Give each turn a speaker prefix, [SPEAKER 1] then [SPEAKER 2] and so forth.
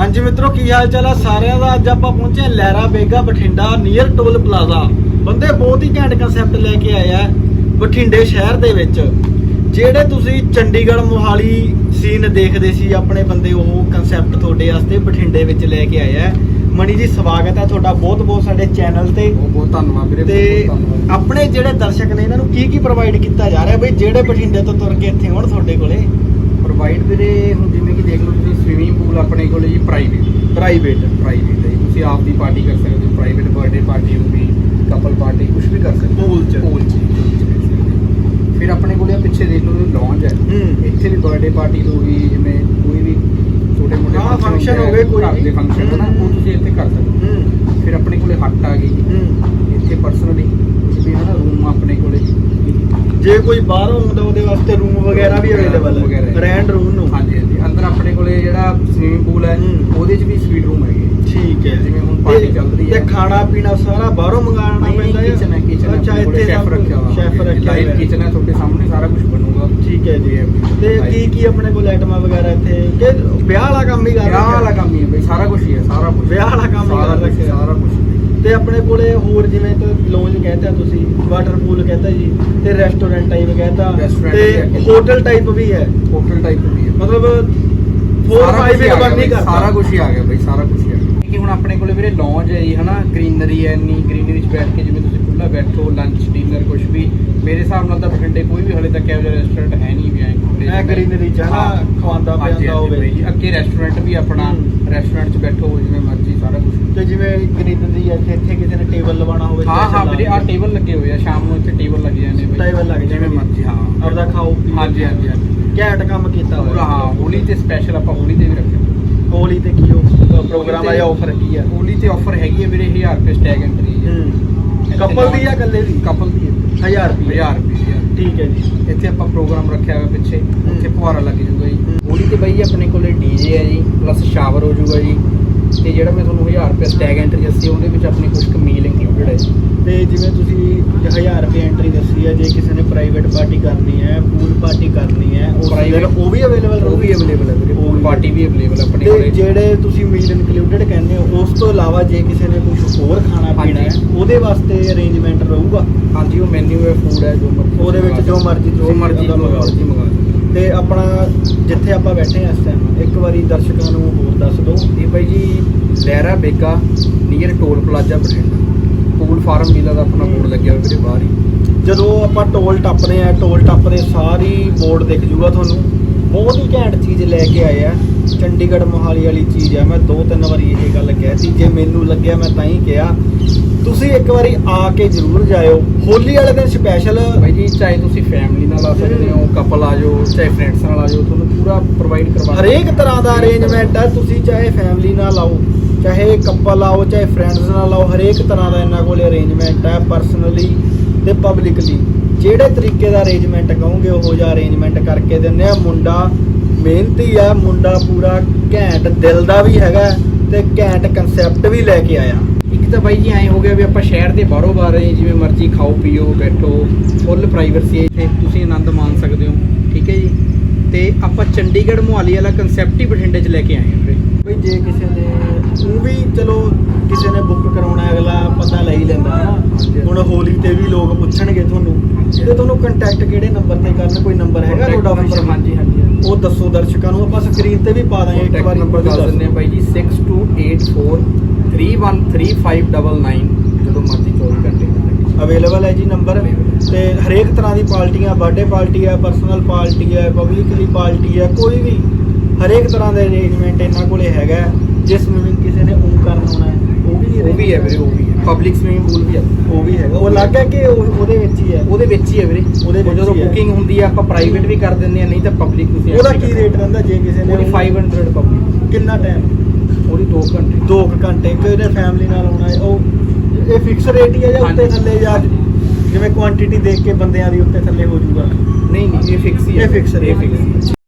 [SPEAKER 1] ਹਾਂਜੀ ਮਿੱਤਰੋ ਕੀ ਹਾਲ ਚਾਲ ਆ? ਸਾਰਿਆਂ ਦਾ ਅੱਜ ਆਪਾਂ ਪਹੁੰਚੇ ਹਾਂ Lehra Bega Bathinda near toll plaza ਬੰਦੇ ਬਹੁਤ ਹੀ ਘੈਂਟ ਕਨਸੈਪਟ ਲੈ ਕੇ ਆਏ ਆ ਬਠਿੰਡੇ ਸ਼ਹਿਰ ਦੇ ਵਿੱਚ। ਜਿਹੜੇ ਤੁਸੀਂ ਚੰਡੀਗੜ੍ਹ ਮੋਹਾਲੀ ਸੀਨ ਦੇਖਦੇ ਸੀ ਆਪਣੇ ਬੰਦੇ ਉਹ ਕਨਸੈਪਟ ਤੁਹਾਡੇ ਵਾਸਤੇ ਬਠਿੰਡੇ ਵਿੱਚ ਲੈ ਕੇ ਆਏ ਆ। ਮਣੀ ਜੀ ਸਵਾਗਤ ਹੈ ਤੁਹਾਡਾ ਬਹੁਤ ਬਹੁਤ ਸਾਡੇ ਚੈਨਲ ਤੇ।
[SPEAKER 2] ਬਹੁਤ ਬਹੁਤ ਧੰਨਵਾਦ ਵੀਰੇ
[SPEAKER 1] ਤੇ ਆਪਣੇ ਜਿਹੜੇ ਦਰਸ਼ਕ ਨੇ ਇਹਨਾਂ ਨੂੰ ਕੀ ਕੀ ਪ੍ਰੋਵਾਈਡ ਕੀਤਾ ਜਾ ਰਿਹਾ? ਬਈ ਜਿਹੜੇ ਬਠਿੰਡੇ ਤੋਂ ਤੁਰ ਕੇ ਇੱਥੇ ਹੋਣ ਤੁਹਾਡੇ ਕੋਲੇ
[SPEAKER 2] ਪ੍ਰੋਵਾਈਡ ਵੀਰੇ ਹੁਣ ਜਿਵੇਂ ਕਿ ਦੇਖ ਲਓ ਤੁਸੀਂ ਸਵੀਮਿੰਗ ਪੂਲ ਆਪਣੇ ਕੋਲੇ ਜੀ ਪ੍ਰਾਈਵੇਟ
[SPEAKER 1] ਪ੍ਰਾਈਵੇਟ
[SPEAKER 2] ਪ੍ਰਾਈਵੇਟ ਹੈ ਜੀ। ਤੁਸੀਂ ਆਪ ਦੀ ਪਾਰਟੀ ਕਰ ਸਕਦੇ ਹੋ ਪ੍ਰਾਈਵੇਟ ਬਰਥਡੇ ਪਾਰਟੀ ਹੋ ਗਈ ਕਪਲ ਪਾਰਟੀ ਕੁਝ ਵੀ ਕਰ ਸਕਦੇ ਹੋ।
[SPEAKER 1] ਪੂਲ ਚ।
[SPEAKER 2] ਪੂਲ ਚ ਫਿਰ ਆਪਣੇ ਕੋਲੇ ਆਹ ਪਿੱਛੇ ਦੇਖ ਲਓ ਲੌਂਜ ਹੈ।
[SPEAKER 1] ਹੂੰ।
[SPEAKER 2] ਇੱਥੇ ਵੀ ਬਰਥਡੇ ਪਾਰਟੀ ਹੋ ਗਈ ਜਿਵੇਂ ਕੋਈ ਵੀ ਛੋਟੇ ਮੋਟੇ
[SPEAKER 1] ਹਾਂ, function ਹੋ ਗਏ ਕੋਈ ਵੀ।
[SPEAKER 2] ਫੰਕਸ਼ਨ ਹੈ ਨਾ ਉਹ ਤੁਸੀਂ ਇੱਥੇ ਕਰ ਸਕਦੇ
[SPEAKER 1] ਹੂੰ।
[SPEAKER 2] ਹੋ। ਫਿਰ ਆਪਣੇ ਕੋਲੇ ਹੱਟ ਆ ਗਈ।
[SPEAKER 1] ਹੂੰ।
[SPEAKER 2] ਇੱਥੇ ਪਰਸਨਲੀ ਵੀ ਹੈ ਨਾ ਰੂਮ ਆਪਣੇ ਕੋਲੇ
[SPEAKER 1] ਜੇ ਕੋਈ ਬਾਹਰੋਂ ਆਉਂਦਾ ਉਹਦੇ ਵਾਸਤੇ ਰੂਮ ਵਗੈਰਾ ਵੀ ਅਵੇਲੇਬਲ ਹੈ
[SPEAKER 2] ਹੈ।
[SPEAKER 1] ਰੈਂਟ ਰੂਮ ਨੂੰ।
[SPEAKER 2] ਹਾਂਜੀ ਹਾਂਜੀ। ਅੰਦਰ ਆਪਣੇ ਕੋਲੇ ਜਿਹੜਾ ਸਵੀਮਿੰਗ ਪੂਲ ਹੈ
[SPEAKER 1] ਹੂੰ।
[SPEAKER 2] ਉਹਦੇ 'ਚ ਵੀ ਸਵੀਟ ਰੂਮ ਹੈਗੇ।
[SPEAKER 1] ਠੀਕ ਹੈ।
[SPEAKER 2] ਜਿਵੇਂ ਹੁਣ
[SPEAKER 1] ਤੇ-
[SPEAKER 2] ਚੱਲ ਰਹੀ ਹੈ।
[SPEAKER 1] ਤੇ ਖਾਣਾ ਪੀਣਾ ਸਾਰਾ ਬਾਹਰੋਂ ਮੰਗਾਉਣਾ ਪੈਂਦਾ
[SPEAKER 2] ਕਿਚਨ ਹੈ ਕਿਚਨ
[SPEAKER 1] ਅੱਛਾ ਇੱਥੇ
[SPEAKER 2] ਸ਼ੈਫ ਰੱਖਿਆ ਹੋਇਆ।
[SPEAKER 1] ਸ਼ੈਫ ਰੱਖਿਆ ਹੋਇਆ।
[SPEAKER 2] ਕਿਚਨ ਹੈ ਤੁਹਾਡੇ ਸਾਹਮਣੇ ਸਾਰਾ ਕੁਝ ਬਣੂਗਾ।
[SPEAKER 1] ਠੀਕ ਹੈ ਜੀ। ਤੇ ਕੀ ਕੀ ਆਪਣੇ ਕੋਲ ਆਈਟਮਾਂ ਵਗੈਰਾ ਇੱਥੇ? ਕਿ ਵਿਆਹ ਵਾਲਾ ਕੰਮ ਹੀ ਕਰ
[SPEAKER 2] ਵਿਆਹ? ਵਾਲਾ ਕੰਮ ਹੀ ਹੈ ਬਈ ਸਾਰਾ ਕੁਝ ਹੀ ਹੈ ਸਾਰਾ ਕੁਝ
[SPEAKER 1] ਵਿਆਹ ਵਾਲਾ ਕੰਮ ਹੀ ਕਰ ਰੱਖਿਆ।
[SPEAKER 2] ਸਾਰਾ ਕੁਝ
[SPEAKER 1] ਤੇ ਆਪਣੇ ਕੋਲੇ ਹੋਰ ਜਿਵੇਂ ਤੇ ਲੋਂਜ ਕਹਿੰਦੇ ਤੁਸੀਂ ਵਾਟਰ ਪੂਲ ਕਹਿੰਦਾ ਜੀ ਤੇ ਰੈਸਟੋਰੈਂਟ ਟਾਈਪ ਕਹਿੰਦਾ ਤੇ। ਹੋਟਲ ਟਾਈਪ ਵੀ ਹੈ।
[SPEAKER 2] ਹੋਟਲ ਟਾਈਪ ਵੀ ਹੈ।
[SPEAKER 1] ਮਤਲਬ 4
[SPEAKER 2] ਸਾਰਾ
[SPEAKER 1] 5
[SPEAKER 2] ਕੁਛ ਹੀ ਆ
[SPEAKER 1] ਇਨ
[SPEAKER 2] ਗਿਆ
[SPEAKER 1] 1 ਨਹੀਂ ਕਰਦਾ
[SPEAKER 2] ਸਾਰਾ ਕੁਝ ਹੀ ਆ ਗਿਆ ਬਈ ਸਾਰਾ ਕੁਝ ਹੀ ਆ ਗਿਆ। ਕਿ ਹੁਣ ਆਪਣੇ ਕੋਲੇ ਵੀਰੇ ਲੌਂਜ ਹੈ ਜੀ ਹਨਾ? ਗ੍ਰੀਨਰੀ ਹੈ ਇੰਨੀ ਗ੍ਰੀਨਰੀ 'ਚ ਬੈਠ ਕੇ ਜਿਵੇਂ ਤੁਸੀਂ ਖੁੱਲਾ ਬੈਠੋ ਲੰਚ ਡਿਨਰ ਕੁਝ ਵੀ ਮੇਰੇ ਹਿਸਾਬ ਨਾਲ ਤਾਂ ਬਠਿੰਡੇ ਕੋਈ ਵੀ ਹਲੇ ਤੱਕ ਇਹੋ ਜਿਹਾ ਰੈਸਟੋਰੈਂਟ ਹੈ ਨਹੀਂ ਵੀ ਐ
[SPEAKER 1] ਐ greenery 'ਚ ਹਨਾ? ਖਵਾਉਂਦਾ ਪਿਆਉਂਦਾ ਹੋਵੇ।
[SPEAKER 2] ਅੱਗੇ ਰੈਸਟੋਰੈਂਟ ਵੀ ਆਪਣਾ। ਰੈਸਟੋਰੈਂਟ 'ਚ ਬੈਠੋ ਜਿਵੇਂ ਮਰਜ਼ੀ
[SPEAKER 1] ਤੇ ਜਿਵੇਂ ਗ੍ਰੀਨਰੀ ਹੈ ਇੱਥੇ ਇੱਥੇ ਕਿਸੇ ਨੇ ਟੇਬਲ ਲਵਾਉਣਾ ਹੋਵੇ
[SPEAKER 2] ਹਾਂ ਹਾਂ ਵੀਰੇ ਆ ਟੇਬਲ ਲੱਗੇ ਹੋਏ ਆ ਸ਼ਾਮ ਨੂੰ ਇੱਥੇ ਟੇਬਲ ਲੱਗ ਜਾਂਦੇ ਬਈ।
[SPEAKER 1] Table ਲੱਗ ਜਾਂਦੇ।
[SPEAKER 2] ਜਿਵੇਂ ਮਰਜ਼ੀ ਹਾਂ।
[SPEAKER 1] ਆਪਦਾ ਖਾਓ ਪੀਓ।
[SPEAKER 2] ਹਾਂਜੀ ਹਾਂਜੀ
[SPEAKER 1] ਘੈਂਟ ਕੰਮ ਕੀਤਾ
[SPEAKER 2] ਪੂਰਾ ਹਾਂ ਹੋਲੀ ਤੇ ਸਪੈਸ਼ਲ ਆਪਾਂ ਹੋਲੀ ਤੇ ਵੀ ਰੱਖਿਆ।
[SPEAKER 1] ਹੋਲੀ ਤੇ ਕੀ ਉਹ ਪ੍ਰੋਗਰਾਮ ਆ ਜਾਂ ਆਫਰ ਕੀ ਆ।
[SPEAKER 2] ਹੋਲੀ ਤੇ ਆਫਰ ਹੈਗੀ ਹੈ ਵੀਰੇ 1000 ਰੁਪਏ ਸਟੈਗ ਐਂਟਰੀ
[SPEAKER 1] ਕਪਲ ਦੀ ਜਾਂ ਇਕੱਲੇ ਦੀ?
[SPEAKER 2] ਕਪਲ ਦੀ
[SPEAKER 1] 1000 ਰੁਪਏ।
[SPEAKER 2] 1000 ਰੁਪਏ।
[SPEAKER 1] ਠੀਕ ਹੈ ਜੀ।
[SPEAKER 2] ਇੱਥੇ ਆਪਾਂ ਪ੍ਰੋਗਰਾਮ ਰੱਖਿਆ ਹੋਇਆ ਪਿੱਛੇ। ਉੱਥੇ ਫੁਹਾਰਾ ਲੱਗ ਜੂਗਾ ਜੀ। ਹੋਲੀ ਤੇ ਬਾਈ ਆਪਣੇ ਕੋਲੇ ਡੀਜੇ ਹੈ ਜੀ ਪਲੱਸ ਸ਼ਾਵਰ ਹੋ ਜੂਗਾ ਜੀ। ਤੇ ਜਿਹੜਾ ਮੈਂ ਤੁਹਾਨੂੰ 1000 ਰੁਪਏ ਸਟੈਗ ਐਂਟਰੀ ਦੱਸੀ ਉਹਦੇ ਵਿੱਚ ਆਪਣੀ ਕੁਝ ਕੁ ਮੀਲ ਇੰਕਲੂਡਡ ਹੈ
[SPEAKER 1] ਤੇ ਜਿਵੇਂ ਤੁਸੀਂ 1000 ਰੁਪਏ ਐਂਟਰੀ ਦੱਸੀ ਹੈ ਜੇ ਕਿਸੇ ਨੇ ਪ੍ਰਾਈਵੇਟ ਪਾਰਟੀ ਕਰਨੀ ਹੈ ਪੂਲ ਪਾਰਟੀ ਕਰਨੀ ਹੈ
[SPEAKER 2] Private-
[SPEAKER 1] ਦਿਨ ਉਹ ਵੀ ਅਵੇਲੇਬਲ
[SPEAKER 2] ਉਹ ਵੀ ਅਵੇਲੇਬਲ ਹੈ ਵੀਰੇ
[SPEAKER 1] ਉਹ ਵੀ
[SPEAKER 2] ਪਾਰਟੀ ਵੀ ਅਵੇਲੇਬਲ ਆਪਣੇ
[SPEAKER 1] ਤੇ
[SPEAKER 2] ਕੋਲੇ।
[SPEAKER 1] ਜਿਹੜੇ ਤੁਸੀਂ ਮੀਲ ਇਨਕਲੂਡਡ ਕਹਿੰਦੇ ਹੋ ਉਸ ਤੋਂ ਇਲਾਵਾ ਜੇ ਕਿਸੇ ਨੇ ਕੁਝ ਹੋਰ ਖਾਣਾ ਪੀਣਾ ਹੈ। ਉਹਦੇ ਵਾਸਤੇ ਅਰੇਂਜਮੈਂਟ ਰਹੂਗਾ?
[SPEAKER 2] ਹਾਂਜੀ ਉਹ ਮੈਨੂ ਹੈ ਫੂਡ ਹੈ ਜੋ ਮਰਜ਼ੀ
[SPEAKER 1] ਉਹਦੇ ਵਿੱਚ ਜੋ ਮਰਜ਼ੀ
[SPEAKER 2] ਜੋ ਮਰਜ਼ੀ
[SPEAKER 1] ਮੰਗਾਓ।
[SPEAKER 2] ਮਰਜ਼ੀ ਮੰਗਾ ਸਕਦੇ
[SPEAKER 1] ਤੇ ਆਪਣਾ ਜਿੱਥੇ ਆਪਾਂ ਬੈਠੇ ਹਾਂ ਇਸ ਟਾਈਮ ਇੱਕ ਵਾਰੀ ਦਰਸ਼ਕਾਂ ਨੂੰ ਹੋਰ ਦੱਸ ਦਿਓ
[SPEAKER 2] ਇਹ ਬਾਈ ਜੀ Lehra Bega near toll plaza Bathinda. Toll farm villa ਦਾ ਆਪਣਾ ਬੋਰਡ ਲੱਗਿਆ ਹੋਇਆ ਮੇਰੇ ਬਾਹਰ ਹੀ।
[SPEAKER 1] ਜਦੋਂ ਆਪਾਂ ਟੋਲ ਟੱਪਦੇ ਆ ਟੋਲ ਟੱਪਦੇ ਸਾਰੀ ਬੋਰਡ ਦਿਖ ਜੂਗਾ ਤੁਹਾਨੂੰ। ਬਹੁਤ ਹੀ ਘੈਂਟ ਚੀਜ਼ ਲੈ ਕੇ ਆਏ ਆ। ਚੰਡੀਗੜ੍ਹ ਮੋਹਾਲੀ ਵਾਲੀ ਚੀਜ਼ ਆ। ਮੈਂ ਦੋ ਤਿੰਨ ਵਾਰੀ ਇਹ ਗੱਲ ਕਹਿਤੀ ਜੇ ਮੈਨੂੰ ਲੱਗਿਆ ਮੈਂ ਤਾਂ ਹੀ ਕਿਹਾ। ਤੁਸੀਂ ਇੱਕ ਵਾਰੀ ਆ ਕੇ ਜ਼ਰੂਰ ਜਾਇਓ। ਹੋਲੀ ਵਾਲੇ ਦਿਨ ਸਪੈਸ਼ਲ
[SPEAKER 2] ਬਾਈ ਜੀ ਚਾਹੇ ਤੁਸੀਂ ਫੈਮਿਲੀ ਨਾਲ ਆ ਸਕਦੇ ਹੋ ਕਪਲ ਆ ਜਾਓ ਚਾਹੇ ਫਰੈਂਡਸ ਨਾਲ ਆ ਜਾਓ ਤੁਹਾਨੂੰ ਪੂਰਾ ਪ੍ਰੋਵਾਈਡ ਕਰਵਾ
[SPEAKER 1] ਹਰੇਕ ਤਰ੍ਹਾਂ ਦਾ ਅਰੇਂਜਮੈਂਟ ਹੈ ਤੁਸੀਂ ਚਾਹੇ ਫੈਮਿਲੀ ਨਾਲ ਆਓ ਚਾਹੇ ਕਪਲ ਆਓ ਚਾਹੇ ਫਰੈਂਡਸ ਨਾਲ ਆਓ ਹਰੇਕ ਤਰ੍ਹਾਂ ਦਾ ਇਹਨਾਂ ਕੋਲ ਅਰੇਂਜਮੈਂਟ ਹੈ ਪਰਸਨਲੀ ਤੇ ਪਬਲਿਕਲੀ ਜਿਹੜੇ ਤਰੀਕੇ ਦਾ ਅਰੇਂਜਮੈਂਟ ਕਹੋਗੇ ਉਹੋ ਜਿਹਾ ਅਰੇਂਜਮੈਂਟ ਕਰਕੇ ਦਿੰਦੇ ਆ। ਮੁੰਡਾ ਮਿਹਨਤੀ ਆ ਮੁੰਡਾ ਪੂਰਾ ਘੈਂਟ ਦਿਲ ਦਾ ਵੀ ਹੈਗਾ ਤੇ ਘੈਂਟ ਕਨਸੈਪਟ ਵੀ ਲੈ ਕੇ ਆਇਆ।
[SPEAKER 2] ਇੱਕ ਤਾਂ ਬਾਈ ਜੀ ਐਂ ਹੋ ਗਿਆ ਵੀ ਆਪਾਂ ਸ਼ਹਿਰ ਦੇ ਬਾਹਰੋਂ ਬਾਹਰ ਹੈ ਜਿਵੇਂ ਮਰਜ਼ੀ ਖਾਓ ਪੀਓ ਬੈਠੋ ਫੁੱਲ ਪ੍ਰਾਈਵੇਸੀ ਹੈ ਇੱਥੇ ਤੁਸੀਂ ਆਨੰਦ ਮਾਣ ਸਕਦੇ ਹੋ ਠੀਕ ਹੈ ਜੀ। ਤੇ ਆਪਾਂ ਚੰਡੀਗੜ੍ਹ ਮੁਹਾਲੀ ਵਾਲਾ ਕਨਸੈਪਟ ਹੀ ਬਠਿੰਡੇ 'ਚ ਲੈ ਕੇ ਆਏ ਹਾਂ ਵੀਰੇ।
[SPEAKER 1] ਵੀ ਜੇ ਕਿਸੇ ਨੇ ਉਹ ਵੀ ਚਲੋ ਕਿਸੇ ਨੇ ਬੁੱਕ ਕਰਾਉਣਾ ਹੈ, ਅਗਲਾ ਪਤਾ ਲੈ ਹੀ ਲੈਂਦਾ। ਹੁਣ ਹੋਲੀ ਤੇ ਵੀ ਲੋਕ ਪੁੱਛਣਗੇ ਤੁਹਾਨੂੰ ਤੇ ਤੁਹਾਨੂੰ ਕੰਟੈਕਟ ਕਿਹੜੇ ਨੰਬਰ ਤੇ ਕਰਨ ਕੋਈ ਨੰਬਰ ਹੈਗਾ ਤੁਹਾਡਾ official?
[SPEAKER 2] ਹਾਂਜੀ ਹਾਂਜੀ।
[SPEAKER 1] ਉਹ ਦੱਸੋ ਦਰਸ਼ਕਾਂ ਨੂੰ ਆਪਾਂ ਸਕਰੀਨ ਤੇ ਵੀ ਪਾ ਦਾਂਗੇ ਇੱਕ ਵਾਰੀ
[SPEAKER 2] ਨੰਬਰ ਦੱਸ ਦਿੰਦੇ ਆ ਬਾਈ ਜੀ 6284313599 ਜਦੋਂ ਮਰਜ਼ੀ 24 ਘੰਟੇ
[SPEAKER 1] ਅਵੇਲੇਬਲ ਹੈ ਜੀ ਨੰਬਰ। ਤੇ ਹਰੇਕ ਤਰ੍ਹਾਂ ਦੀ ਪਾਰਟੀਆਂ ਬਰਥਡੇ ਪਾਰਟੀ ਹੈ ਪਰਸਨਲ ਪਾਰਟੀ ਹੈ ਪਬਲਿਕਲੀ ਪਾਰਟੀ ਹੈ ਕੋਈ ਵੀ ਹਰੇਕ ਤਰ੍ਹਾਂ ਦਾ ਅਰੇਂਜਮੈਂਟ ਇਹਨਾਂ ਕੋਲੇ ਹੈਗਾ ਹੈ। ਜੇ ਸਵਿਮਿੰਗ ਕਿਸੇ ਨੇ ਉਹ ਕਰਨ ਆਉਣਾ ਹੈ ਉਹ ਵੀ
[SPEAKER 2] ਉਹ ਵੀ ਹੈ ਵੀਰੇ ਉਹ ਵੀ ਹੈ। ਪਬਲਿਕ ਸਵਿਮਿੰਗ ਪੂਲ ਵੀ ਹੈ।
[SPEAKER 1] ਉਹ ਵੀ ਹੈਗਾ ਉਹ ਅਲੱਗ ਹੈ ਕਿ ਉਹ- ਉਹਦੇ ਵਿੱਚ ਹੀ ਹੈ?
[SPEAKER 2] ਉਹਦੇ ਵਿੱਚ ਹੀ ਹੈ ਵੀਰੇ।
[SPEAKER 1] ਉਹਦੇ ਵਿੱਚ
[SPEAKER 2] ਜਦੋਂ
[SPEAKER 1] ਹੀ ਹੈ।
[SPEAKER 2] ਬੁਕਿੰਗ ਹੁੰਦੀ ਹੈ ਆਪਾਂ ਪ੍ਰਾਈਵੇਟ ਵੀ ਕਰ ਦਿੰਦੇ ਆ ਨਹੀਂ ਤਾਂ ਪਬਲਿਕ ਤੁਸੀਂ
[SPEAKER 1] ਉਹਦਾ ਕੀ ਰੇਟ ਰਹਿੰਦਾ ਜੇ ਕਿਸੇ ਨੇ
[SPEAKER 2] ਉਹਦੀ 500 ਪਬਲਿਕ
[SPEAKER 1] ਕਿੰਨਾ ਟਾਈਮ
[SPEAKER 2] ਉਹਦੀ 2 ਘੰਟੇ।
[SPEAKER 1] 2 ਘੰਟੇ ਕਿ ਫੈਮਿਲੀ ਨਾਲ ਆਉਣਾ ਹੈ। ਉਹ ਇਹ ਫਿਕਸ ਰੇਟ ਹੀ ਹੈ ਜਾਂ ਉੱਤੇ
[SPEAKER 2] ਹਾਂਜੀ।
[SPEAKER 1] ਥੱਲੇ ਜਾਂ ਜਿਵੇਂ ਕੁਆਂਟੀਟੀ ਦੇਖ ਕੇ ਬੰਦਿਆਂ ਦੀ ਉੱਤੇ ਥੱਲੇ ਹੋ ਜਾਊਗਾ?
[SPEAKER 2] ਨਹੀਂ ਨਹੀਂ ਇਹ ਫਿਕਸ ਹੀ ਹੈ।
[SPEAKER 1] ਇਹ fix rate
[SPEAKER 2] ਇਹ ਹੀ। ਹੈ।